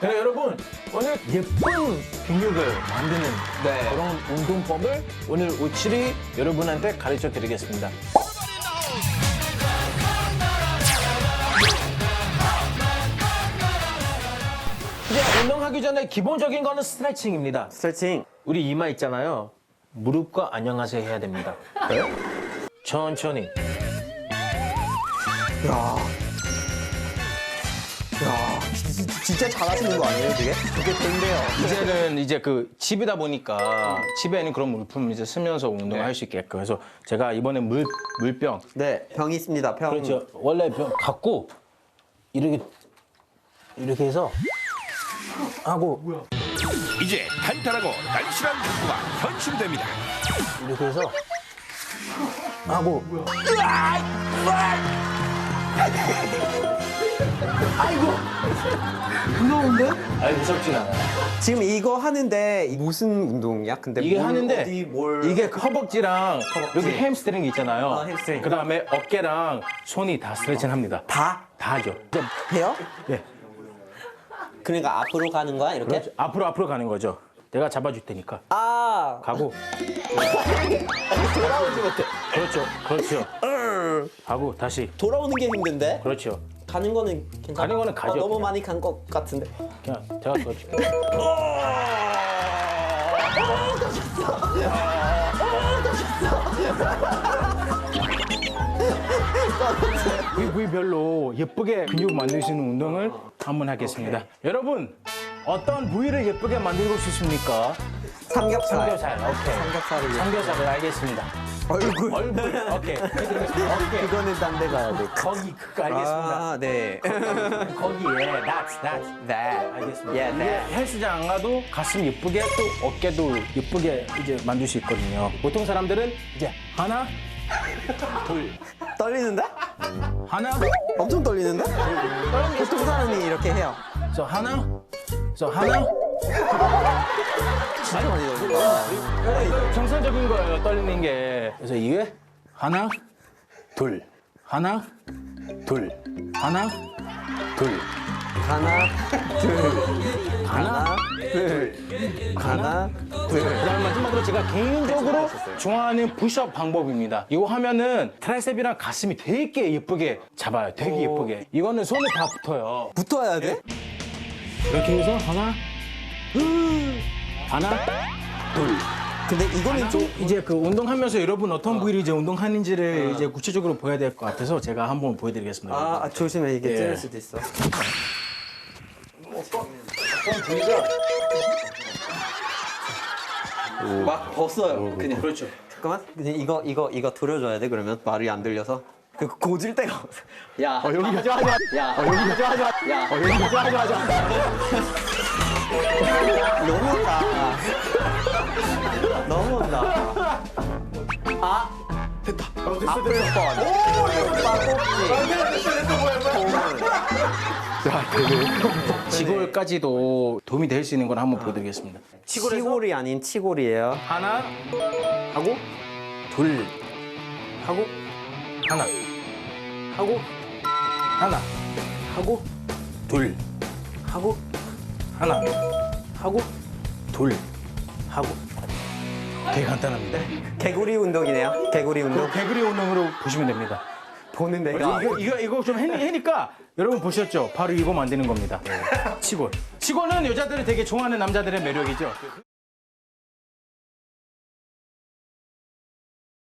그래 여러분 오늘 예쁜 근육을 만드는 네. 그런 운동법을 오늘 우칠이 여러분한테 가르쳐 드리겠습니다. 이제 운동하기 전에 기본적인 거는 스트레칭입니다. 스트레칭. 우리 이마 있잖아요. 무릎과 안녕하세요 해야 됩니다. 천천히. 야. 야, 진짜, 잘하시는 거 아니에요, 되게? 그게 된대요. 이제는 이제 그 집이다 보니까 집에는 그런 물품을 이제 쓰면서 운동을 할수 있게끔 그래서 제가 이번에 물 물병 네, 병이 있습니다. 병. 그렇죠. 원래 병 갖고 이렇게 이렇게 해서 하고 이제 탄탄하고 날씬한 탁구가 현실됩니다. 이렇게 해서 하고 아이고 무서운데? 아니 무섭진 않아. 지금 이거 하는데 무슨 운동이야? 근데 이게 뭘, 하는데 어디 뭘 이게 허벅지랑 여기 햄스트링 있잖아요. 아, 햄스트링. 그다음에 어깨랑 손이 다 스트레칭 합니다. 다다 하죠. 해요? 예. 그러니까 앞으로 가는 거야, 이렇게? 그렇죠. 앞으로 앞으로 가는 거죠. 내가 잡아줄 테니까 아, 가고 돌아오지 못해. 그렇죠, 그렇죠. 하고 다시 돌아오는 게 힘든데? 그렇죠. 가는 거는 괜찮아. 가는 거는 가죠, 아, 너무 그냥. 많이 간 것 같은데. 그냥 제가 도와줄게요. 부위, 부위별로 예쁘게 근육 만들 수 있는 운동을 한번 하겠습니다. 여러분 어떤 부위를 예쁘게 만들고 싶습니까? 삼겹살. 삼겹살, 오케이. 삼겹살을. 삼겹살을 알겠습니다. 얼굴. 얼굴, 오케이. 오케이. 그거는 딴 데 가야 돼. 거기 그거 알겠습니다. 아, 네. 거기에 that's that's 네. 알겠습니다. 예, 이게 네. 헬스장 안 가도 가슴 예쁘게 또 어깨도 예쁘게 이제 만들 수 있거든요. 보통 사람들은 이제 하나, 둘, 떨리는데? 하나, 엄청 떨리는데? 보통 사람이 이렇게 해요. 저 하나, 저 하나. 진짜 많이 떨려. 정상적인 거예요, 떨리는 게. 그래서 이게 하나, 둘, 하나, 둘, 하나, 둘, 하나, 둘. 하나, 둘. 하나, 둘. 그다음 마지막으로 제가 개인적으로 좋아하는 푸시업 방법입니다. 이거 하면은 트라이셉이랑 가슴이 되게 예쁘게 잡아요. 되게 예쁘게. 이거는 손에 다 붙어요. 붙어야 돼? 이렇게 해서 하나, 하나, 둘. 근데 이거는 좀 이제 그 운동하면서 여러분 어떤 부위를 이제 운동하는지를 이제 구체적으로 보여야 될 것 같아서 제가 한번 보여드리겠습니다. 아, 아, 조심해 이게 예. 찔릴 수도 있어. 막 벗어요. 그냥. 그렇죠. 잠깐만. 근데 이거 이거 이거 들어줘야 돼 그러면 말이 안 들려서. 그 고질 때가 없어. 야, 여기 하지 마, 하지 마. 야, 여기 하지 마, 하지 마. 야, 여기 하지 마, 하지 마. 너무 온다. 너무 온다. 아, 됐다. 앞을 번. 오, 됐다. 꼭지. 치골까지도 도움이 될 수 있는 걸 한번 보여드리겠습니다. 치골이 아닌 치골이에요. 하나 하고 둘 하고 하나 하고 하나 하고 둘 하고 하나 하고 둘 하고 되게 간단합니다. 개구리 운동이네요. 개구리 운동. 개구리 운동으로 보시면 됩니다. 보는 데가. 이거 이거 이거 좀 해- 해니까 여러분 보셨죠? 바로 이거 만드는 겁니다. 치골. 치골은 여자들이 되게 좋아하는 남자들의 매력이죠.